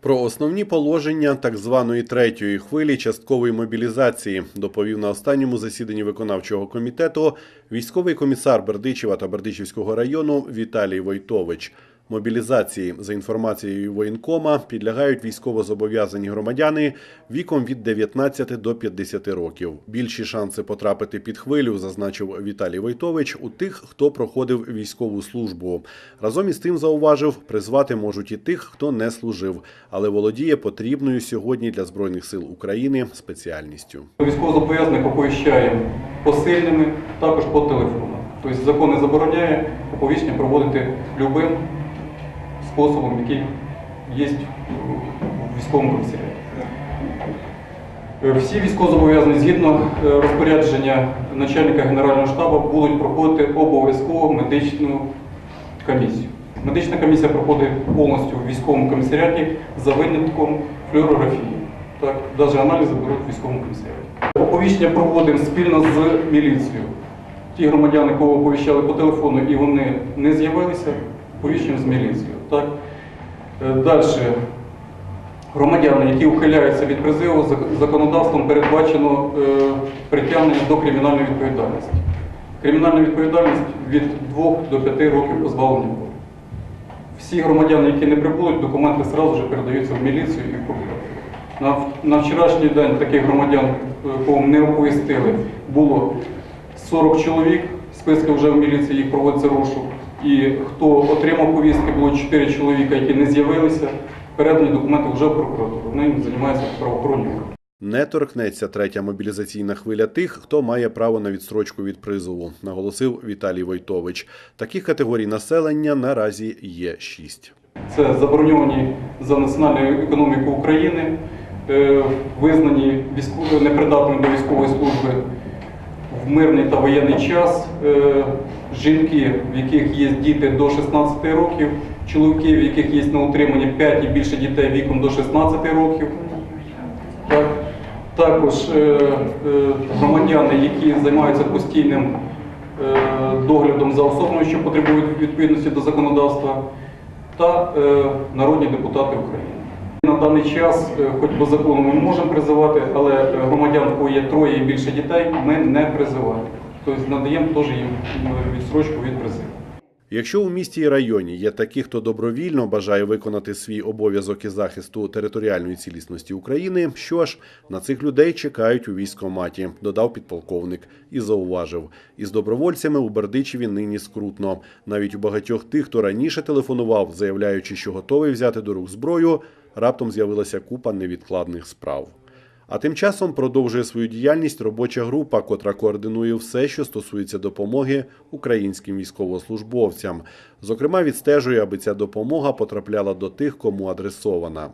Про основні положення так званої третьої хвилі часткової мобілізації доповів на останньому засіданні виконавчого комітету військовий комісар Бердичева та Бердичівського району Віталій Войтович. Мобілізації, за інформацією воєнкома, підлягають військовозобов'язані громадяни віком від 19 до 50 років. Більші шанси потрапити під хвилю, зазначив Віталій Войтович, у тих, хто проходив військову службу. Разом із тим зауважив, призвати можуть і тих, хто не служив, але володіє потрібною сьогодні для збройних сил України спеціальністю. Військовозобов'язаних оповіщаємо посильними, також по телефону. Тобто закон не забороняє оповіщення проводити любим способом, який є в військовому комісаріаті. Е, Всі військовозобов'язані згідно е, розпорядження начальника Генерального штабу будуть проходити обов'язково медичну комісію. Медична комісія проходить повністю в військовому комісаріаті за винятком флюорографії. Так, навіть аналізи беруть в військовому комісаріаті. Оповіщення проводимо спільно з міліцією. Ті громадяни, кого оповіщали по телефону і вони не з'явилися, оповіщуємо з міліцією. Так? Далі. Громадяни, які ухиляються від призиву, зак- законодавством передбачено е, притягнення до кримінальної відповідальності. Кримінальна відповідальність від 2 до 5 років позбавлення волі. Всі громадяни, які не прибудуть, документи одразу ж передаються в міліцію і в прокуратуру. На, на вчорашній день таких громадян, е, кого не оповістили, було 40 чоловік, списки вже в міліції, їх проводиться розшук. І хто отримав повістки, було 4 чоловіка, які не з'явилися, передані документи вже в прокуратуру. Ним займаються правоохоронні. Не торкнеться третя мобілізаційна хвиля тих, хто має право на відстрочку від призову, наголосив Віталій Войтович. Таких категорій населення наразі є шість. Це забороньовані за національну економіку України, е, визнані військо- непридатними до військової служби в мирний та воєнний час, е, жінки, в яких є діти до 16 років, чоловіки, в яких є на утриманні 5 і більше дітей віком до 16 років. Так. Також е, е, громадяни, які займаються постійним доглядом за особами, що потребують відповідності до законодавства, та народні депутати України. На даний час, е, хоч по закону ми можемо призивати, але е, громадян, кого є троє і більше дітей, ми не призиваємо. Тобто надаємо теж їм е, відстрочку від призиву. Якщо у місті і районі є такі, хто добровільно бажає виконати свій обов'язок із захисту територіальної цілісності України, що ж на цих людей чекають у військкоматі, додав підполковник і зауважив: із добровольцями у Бердичеві нині скрутно. Навіть у багатьох тих, хто раніше телефонував, заявляючи, що готовий взяти до рук зброю, раптом з'явилася купа невідкладних справ. А тим часом продовжує свою діяльність робоча група, котра координує все, що стосується допомоги українським військовослужбовцям. Зокрема, відстежує, аби ця допомога потрапляла до тих, кому адресована.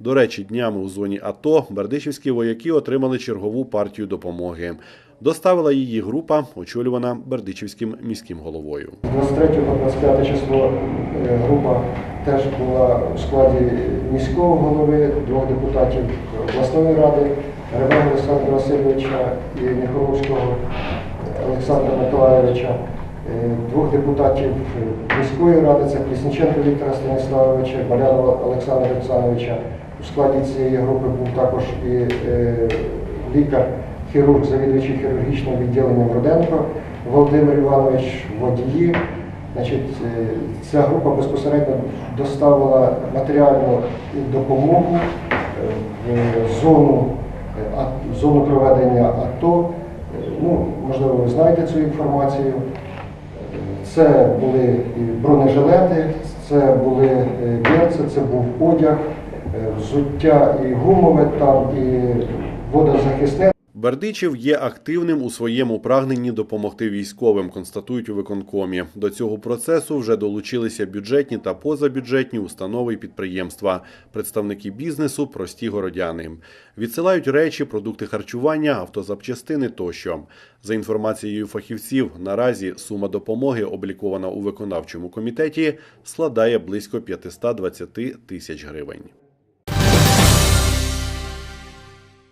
До речі, днями у зоні АТО бердичівські вояки отримали чергову партію допомоги. Доставила її група, очолювана бердичівським міським головою. 23 по 25 число е, група теж була у складі міського голови, двох депутатів обласної ради, Ревега Олександра Васильовича і Міхоровського Олександра Миколаєвича, е, двох депутатів міської ради, це Плісніченко Віктора Станіславовича, Балянова Олександра Олександровича. У складі цієї групи був також і е, лікар, хірург, завідуючий хірургічним відділенням Руденко Володимир Іванович, водії. Значить, е, ця група безпосередньо доставила матеріальну допомогу е, в зону, е, в зону проведення АТО. Ну, можливо, ви знаєте цю інформацію. Це були бронежилети, це були берці, це був одяг, взуття і гумове, там і водозахисне. Бердичів є активним у своєму прагненні допомогти військовим, констатують у виконкомі. До цього процесу вже долучилися бюджетні та позабюджетні установи і підприємства, представники бізнесу, прості городяни. Відсилають речі, продукти харчування, автозапчастини тощо. За інформацією фахівців, наразі сума допомоги, облікована у виконавчому комітеті, складає близько 520 тисяч гривень.